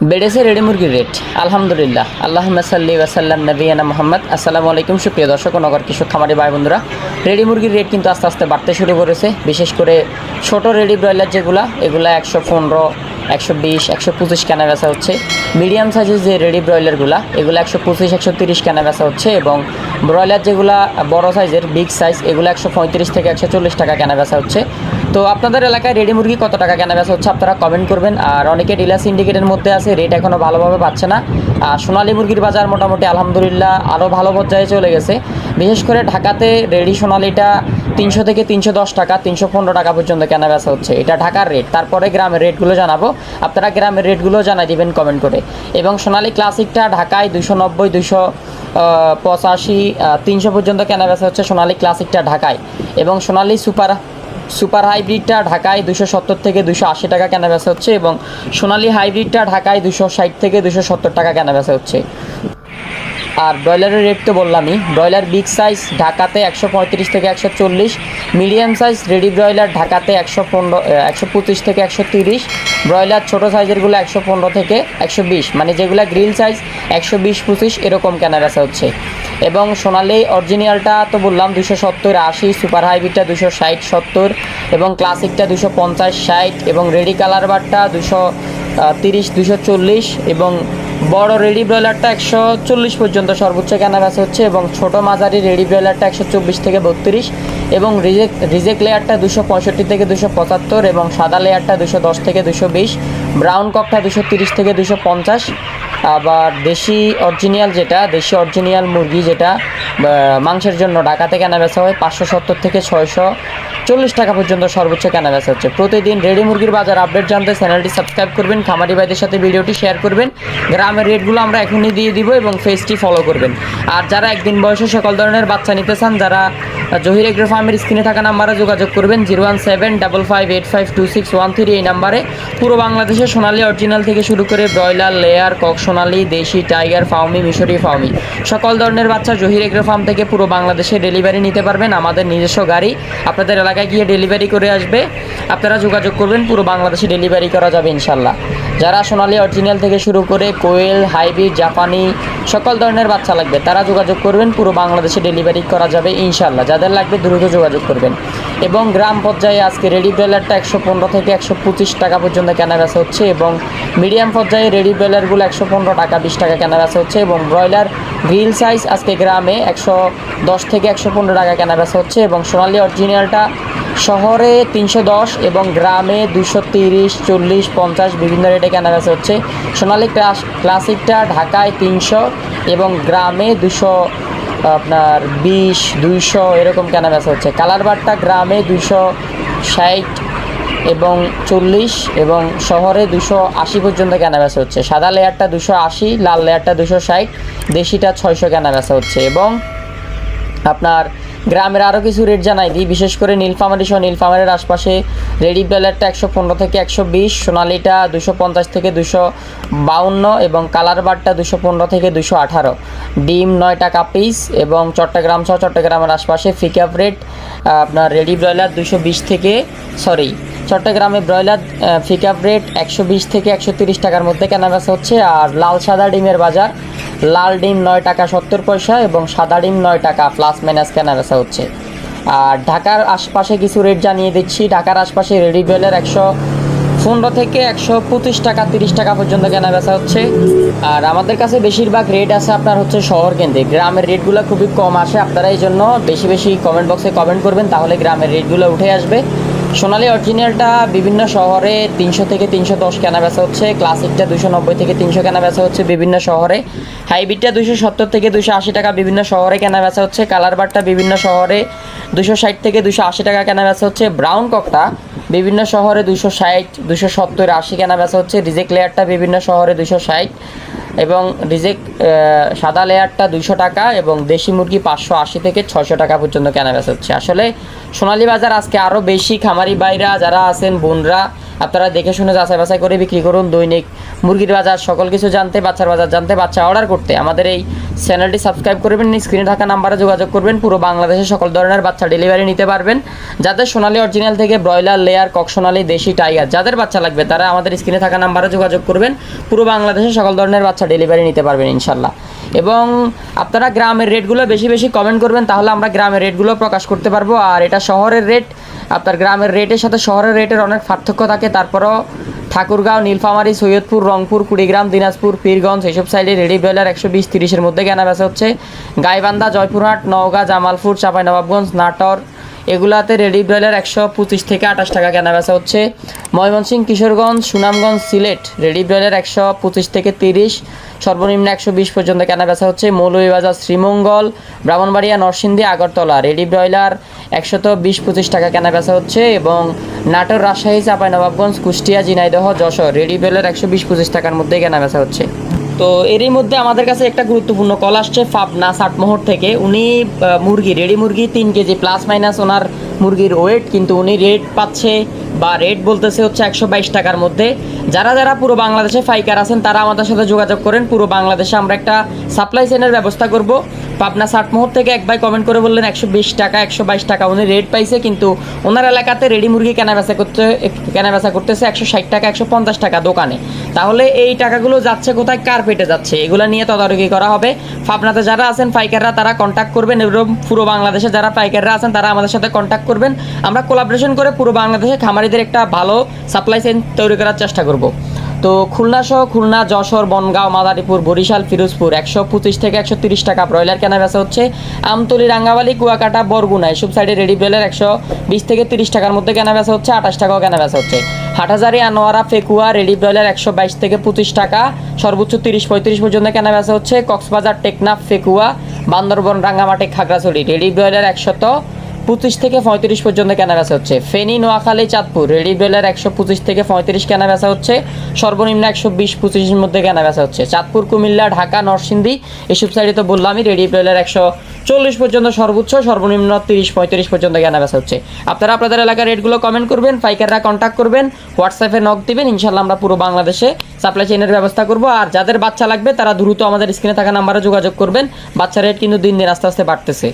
বেড়েছে রেডি মুরগির রেট। আলহামদুলিল্লাহ। আল্লাহ সাল্লি ওয়াসাল্লাম নবীনা মোহাম্মদ। আসসালামু আলাইকুম, সুপ্রিয় দর্শক নগর কৃষক, খামারি ভাই, বন্ধুরা। রেডি মুরগির রেট কিন্তু আস্তে আস্তে বাড়তে শুরু করেছে। বিশেষ করে ছোট রেডি ব্রয়লার যেগুলা, এগুলা একশো পনেরো, একশো বিশ, একশো পঁচিশ কেনা বেচা হচ্ছে। মিডিয়াম সাইজের যে রেডি ব্রয়লারগুলা, এগুলো একশো পঁচিশ, একশো তিরিশ কেনা বেচা হচ্ছে এবং ব্রয়লার যেগুলো বড় সাইজের বিগ সাইজ এগুলো একশো পঁয়ত্রিশ থেকে একশো চল্লিশ টাকা কেনা বেচা হচ্ছে। তো আপনাদের এলাকায় রেডি মুরগি কত টাকা কেনা বেচা হচ্ছে আপনারা কমেন্ট করবেন। আর অনেকে ডিলার সিন্ডিকেটের মধ্যে আছে রেট এখনও ভালোভাবে পাচ্ছে না। আর সোনালী মুরগির বাজার মোটামুটি আলহামদুলিল্লাহ আরও ভালো পর্যায়ে চলে গেছে। বিশেষ করে ঢাকাতে রেডি সোনালিটা তিনশো থেকে তিনশো দশ টাকা, তিনশো পনেরো টাকা পর্যন্ত কেনা বেচা হচ্ছে। এটা ঢাকার রেট তারপরে গ্রামের রেটগুলো জানাব। আপনারা গ্রামের রেটগুলো জানাই দিবেন কমেন্ট করে। এবং সোনালি ক্লাসিকটা ঢাকায় দুশো নব্বই দুশো পঁচাশি তিনশো পর্যন্ত কেনা বেচা হচ্ছে সোনালি ক্লাসিকটা ঢাকায়। এবং সোনালি সুপার সুপার হাইব্রিডটা ঢাকায় দুশো সত্তর থেকে দুশো আশি টাকা কেনা বেচা হচ্ছে এবং সোনালী হাইব্রিডটা ঢাকায় দুশো ষাট থেকে দুশো সত্তর টাকা কেনা বেচা হচ্ছে। আর ব্রয়লারের রেট তো বললামই। ব্রয়লার বিগ সাইজ ঢাকাতে একশো পঁয়ত্রিশ থেকে একশো চল্লিশ মিডিয়াম সাইজ রেডি ব্রয়লার ঢাকাতে একশো পনেরো একশো পঁচিশ থেকে একশো তিরিশ, ব্রয়লার ছোটো সাইজেরগুলো একশো পনেরো থেকে একশো বিশ মানে যেগুলো গ্রিল সাইজ একশো বিশ পঁচিশ এরকম কেনা বেচা হচ্ছে। এবং সোনালি অরিজিনালটা তো বললাম দুশো সত্তর, আশি সুপার হাইব্রিডটা দুশো ষাট, সত্তর, এবং ক্লাসিকটা দুশো পঞ্চাশ, ষাট, এবং রেডি কালার বারটা দুশো তিরিশ দুশো চল্লিশ, এবং বড় রেডি ব্রয়লারটা একশো চল্লিশ পর্যন্ত সর্বোচ্চ কেনা বেচা হচ্ছে এবং ছোটো মাঝারি রেডি ব্রয়লারটা একশো চব্বিশ থেকে বত্রিশ এবং রিজেক্ট রিজেক্ট লেয়ারটা দুশো পঁয়ষট্টি থেকে দুশো পঁচাত্তর এবং সাদা লেয়ারটা দুশো দশ থেকে দুশো বিশ, ব্রাউন ককটা দুশো তিরিশ থেকে দুশো পঞ্চাশ আবার দেশি অরিজিনাল যেটা, দেশি অরিজিনাল মুরগি যেটা মাংসের জন্য ঢাকাতে কেনা বেচা হয় পাঁচশো সত্তর থেকে ছয়শো চল্লিশ টাকা পর্যন্ত সর্বোচ্চ কেনা বেচা হচ্ছে। প্রতিদিন রেডি মুরগির বাজার আপডেট জানতে চ্যানেলটি সাবস্ক্রাইব করবেন, খামারি ভাইদের সাথে ভিডিওটি শেয়ার করবেন। গ্রামের রেটগুলো আমরা এখনই দিয়ে দিব এবং ফেসটি ফলো করবেন। আর যারা একদিন বয়সে সকল ধরনের বাচ্চা নিতে চান, যারা জহির এগ্রো ফার্মের স্ক্রিনে থাকা নাম্বারে যোগাযোগ করবেন zero one seven double five eight five two six one three এই নাম্বারে। পুরো বাংলাদেশে সোনালি অরিজিনাল থেকে শুরু করে ব্রয়লার, লেয়ার, কক সোনালি, দেশি, টাইগার, ফাউমি, মিশরি ফাউমি, সকল ধরনের বাচ্চা জহির এগ্রো ফার্ম থেকে পুরো বাংলাদেশে ডেলিভারি নিতে পারবেন আমাদের নিজস্ব গাড়ি। আপনাদের এলাকায় গিয়ে ডেলিভারি করে আসবে। আপনারা যোগাযোগ করবেন, পুরো বাংলাদেশে ডেলিভারি করা যাবে ইনশাল্লাহ। যারা সোনালী অরিজিনাল থেকে শুরু করে কোয়েল, হাইব্রিড, জাপানি সকল ধরনের বাচ্চা লাগবে, তারা যোগাযোগ করবেন, পুরো বাংলাদেশে ডেলিভারি করা যাবে ইনশাল্লাহ যাদের লাগবে দ্রুত যোগাযোগ করবেন। এবং গ্রাম পর্যায়ে আজকে রেডি ব্রয়লারটা একশো পনেরো থেকে একশো পঁচিশ টাকা পর্যন্ত কেনা বেচা হচ্ছে এবং মিডিয়াম পর্যায়ে রেডি ব্রয়লারগুলো একশো পনেরো টাকা, বিশ টাকা কেনা বেচা হচ্ছে এবং ব্রয়লার গ্রিল সাইজ আজকে গ্রামে একশো দশ থেকে একশো পনেরো টাকা কেনা বেচা হচ্ছে এবং সোনালি অরিজিনালটা শহরে তিনশো দশ এবং গ্রামে দুশো তিরিশ, চল্লিশ, পঞ্চাশ বিভিন্ন রেটে কেনা বেচা হচ্ছে। সোনালী ক্লাস ক্লাসিকটা ঢাকায় তিনশো এবং গ্রামে দুশো আপনার বিশ, দুইশো এরকম কেনা বেচা হচ্ছে। কালার বারটা গ্রামে দুশো ষাট এবং চল্লিশ এবং শহরে দুশো আশি পর্যন্ত কেনা বেচা হচ্ছে। সাদা লেয়ারটা দুশো আশি, লাল লেয়ারটা দুশো ষাট, দেশিটা ছয়শো কেনা বেচা হচ্ছে এবং আপনার গ্রামের আরও কিছু রেট জানাই দিই। বিশেষ করে নীলফামারি সহ নীলফামারির আশপাশে রেডি ব্রয়লারটা একশো পনেরো থেকে একশো বিশ, সোনালিটা দুশো পঞ্চাশ থেকে দুশো বাউন্ন এবং কালার বারটা দুশো পনেরো থেকে দুশো আঠারো। ডিম নয় টাকা পিস এবং চট্টগ্রাম সহ চট্টগ্রামের আশপাশে ফিকাপ রেট আপনার রেডি ব্রয়লার দুশো বিশ থেকে সরি চট্টগ্রামে ব্রয়লার ফিকাপ রেট একশো বিশ থেকে একশো তিরিশ টাকার মধ্যে কেনা বেচা হচ্ছে। আর লাল সাদা ডিমের বাজার লাল ডিম নয় টাকা সত্তর পয়সা এবং সাদা ডিম নয় টাকা প্লাস মাইনাস কেনা বেচা হচ্ছে। আর ঢাকার আশপাশে কিছু রেট জানিয়ে দিচ্ছি। ঢাকার আশপাশে রেডি ব্রয়লার একশো পনেরো থেকে একশো পঁচিশ টাকা, তিরিশ টাকা পর্যন্ত কেনা বেচা হচ্ছে। আর আমাদের কাছে বেশিরভাগ রেট আছে আপনার হচ্ছে শহর কেন্দ্রে গ্রামের রেটগুলো খুবই কম আসে। আপনারা এই জন্য বেশি বেশি কমেন্ট বক্সে কমেন্ট করবেন, তাহলে গ্রামের রেটগুলো উঠে আসবে। সোনালী অরিজিনালটা বিভিন্ন শহরে তিনশো থেকে তিনশো দশ কেনা বেচা হচ্ছে, ক্লাসিকটা দুশো নব্বই থেকে তিনশো কেনা বেচা হচ্ছে বিভিন্ন শহরে। হাইব্রিডটা দুশো সত্তর থেকে দুশো আশি টাকা বিভিন্ন শহরে কেনা বেচা হচ্ছে, কালার বারটা বিভিন্ন শহরে দুশো ষাট থেকে দুশো আশি টাকা কেনা বেচা হচ্ছে, ব্রাউন ককটা বিভিন্ন শহরে দুশো ষাট দুশো সত্তর, আশি কেনা বেচা হচ্ছে, রিজেক্ট লেয়ারটা বিভিন্ন শহরে দুশো ষাট। এবং রিজেক্ট সাদা লেয়ারটা দুশো টাকা এবং দেশি মুরগি পাঁচশো আশি থেকে ছয়শো টাকা পর্যন্ত কেনা বেচা হচ্ছে। আসলে সোনালী বাজার আজকে আরও বেশি খামারি বাইরা যারা আছেন, বোনরা, আপনারা দেখে শুনে যাচাই বাছাই করে বিক্রি করুন দৈনিক মুরগির বাজার, সকল কিছু জানতে, বাচ্চার বাজার জানতে, বাচ্চা অর্ডার করতে। আমাদের এই চ্যানেলটি সাবস্ক্রাইব করবেন স্ক্রিনে থাকা নাম্বারে যোগাযোগ করবেন, পুরো বাংলাদেশে সকল ধরনের বাচ্চা ডেলিভারি নিতে পারবেন। যাদের সোনালী অরিজিনাল থেকে ব্রয়লার লেয়ার কক সোনালী, দেশি টাইগার যাদের বাচ্চা লাগবে, তারা আমাদের স্ক্রিনে থাকা নাম্বারে যোগাযোগ করবেন, পুরো বাংলাদেশে সকল ধরনের বাচ্চা ডেলিভারি নিতে পারবেন ইনশাল্লাহ এবং আপনারা গ্রামের রেটগুলো বেশি বেশি কমেন্ট করবেন, তাহলে আমরা গ্রামের রেটগুলো প্রকাশ করতে পারব। আর এটা শহরের রেট আপনার গ্রামের রেটের সাথে শহরের রেটের অনেক পার্থক্য থাকে, তারপরও ঠাকুরগাঁও, নীলফামারি, সৈয়দপুর, রংপুর, কুড়িগ্রাম, দিনাজপুর, পীরগঞ্জ এসব সাইডে রেডি ব্রয়লার একশো বিশ তিরিশের মধ্যে কেনা বেচা হচ্ছে। গাইবান্ধা, জয়পুরহাট, নওগাঁ, জামালপুর, চাঁপাইনবাবগঞ্জ, নাটোর এগুলাতে রেডি ব্রয়লার একশো পঁচিশ থেকে আঠাশ টাকা কেনা বেচা হচ্ছে। ময়মনসিংহ কিশোরগঞ্জ, সুনামগঞ্জ, সিলেট রেডি ব্রয়লার একশো পঁচিশ থেকে তিরিশ, সর্বনিম্ন একশো বিশ পর্যন্ত কেনা বেচা হচ্ছে মৌলভীবাজার, শ্রীমঙ্গল, ব্রাহ্মণবাড়িয়া, নরসিংদী, আগরতলা। রেডি ব্রয়লার একশত বিশ পঁচিশ টাকা কেনা বেচা হচ্ছে এবং নাটোর, রাজশাহী, চাঁপাইনবাবগঞ্জ, কুষ্টিয়া, ঝিনাইদহ, যশোর। রেডি ব্রয়লার একশো বিশ পঁচিশ টাকার মধ্যেই কেনা বেচা হচ্ছে। তো এরই মধ্যে আমাদের কাছে একটা গুরুত্বপূর্ণ কল আসছে ফাবনা ষাটমোহর থেকে। উনি মুরগি রেডি মুরগি, তিন কেজি প্লাস মাইনাস ওনার মুরগির ওয়েট কিন্তু উনি রেট পাচ্ছে বা রেট বলতেছে হচ্ছে একশো বাইশ টাকার মধ্যে। যারা যারা পুরো বাংলাদেশে ফাইকার আছেন, তারা আমাদের সাথে যোগাযোগ করেন। পুরো বাংলাদেশে আমরা একটা সাপ্লাই চেনের ব্যবস্থা করব। পাবনা ষাটমোহর থেকে এক ভাই কমেন্ট করে বললেন, একশো বিশ টাকা, একশো বাইশ টাকা উনি রেট পাইছে, কিন্তু ওনার এলাকাতে রেডি মুরগি কেনা বেচা করতে কেনা বেচা করতেছে একশো ষাট টাকা, একশো পঞ্চাশ টাকা দোকানে। তাহলে এই টাকাগুলো যাচ্ছে কোথায়? কার পেটে যাচ্ছে? এগুলো নিয়ে তদারকি করা হবে। ফাবনাতে যারা আছেন, পাইকাররা তারা কন্ট্যাক্ট করবেন এবং পুরো বাংলাদেশে যারা পাইকাররা আছেন, তারা আমাদের সাথে কন্ট্যাক্ট করবেন। আমরা কোলাবরেশন করে পুরো বাংলাদেশে খামারিদের একটা ভালো সাপ্লাই চেইন তৈরি করার চেষ্টা করব। তো খুলনা সহ খুলনা, যশোর, বনগাঁও, মাদারীপুর, বরিশাল, ফিরোজপুর একশো পঁচিশ থেকে একশো তিরিশ টাকা ব্রয়লার কেনা বেচা হচ্ছে। আমতলি রাঙ্গাবালি কুয়াকাটা, বরগুনা, এসব সাইডে রেডি ব্রয়লার একশো বিশ থেকে তিরিশ টাকার মধ্যে কেনা বেচা হচ্ছে, আঠাশ টাকাও কেনা বেচা হচ্ছে। হাটহাজারি, আনোয়ারা, ফেকুয়া রেডি ব্রয়লার একশো বাইশ থেকে পঁচিশ টাকা। সর্বোচ্চ তিরিশ পঁয়ত্রিশ পর্যন্ত কেনা বেচা হচ্ছে কক্সবাজার, টেকনাফ, ফেকুয়া, বান্দরবন, রাঙ্গামাটি, খাগড়াছড়ি। রেডি ব্রয়লার একশত। পঁচিশ থেকে পঁয়ত্রিশ পর্যন্ত কেনা বেচা হচ্ছে। ফেনী, নোয়াখালী, চাঁদপুর, রেডি ব্রয়লার একশো পঁচিশ থেকে পঁয়ত্রিশ কেনা বেচা হচ্ছে। সর্বনিম্ন একশো বিশ পঁচিশের মধ্যে কেনা বেচা হচ্ছে। চাঁদপুর, কুমিল্লা, ঢাকা, নরসিংদী, এসব সাইডে তো বললামই রেডি ব্রয়লার একশো চল্লিশ পর্যন্ত সর্বোচ্চ, সর্বনিম্ন তিরিশ পঁয়ত্রিশ পর্যন্ত কেনা বেচা হচ্ছে। আপনারা আপনাদের এলাকার রেটগুলো কমেন্ট করবেন, পাইকাররা কন্ট্যাক্ট করবেন হোয়াটসঅ্যাপে নক দিবেন ইনশাল্লাহ আমরা পুরো বাংলাদেশে সাপ্লাই চেইনের ব্যবস্থা করব। আর যাদের বাচ্চা লাগবে, তারা দ্রুত আমাদের স্ক্রিনে থাকা নাম্বারে যোগাযোগ করবেন। বাচ্চা রেট কিন্তু দিন দিন আস্তে আস্তে বাড়তেছে।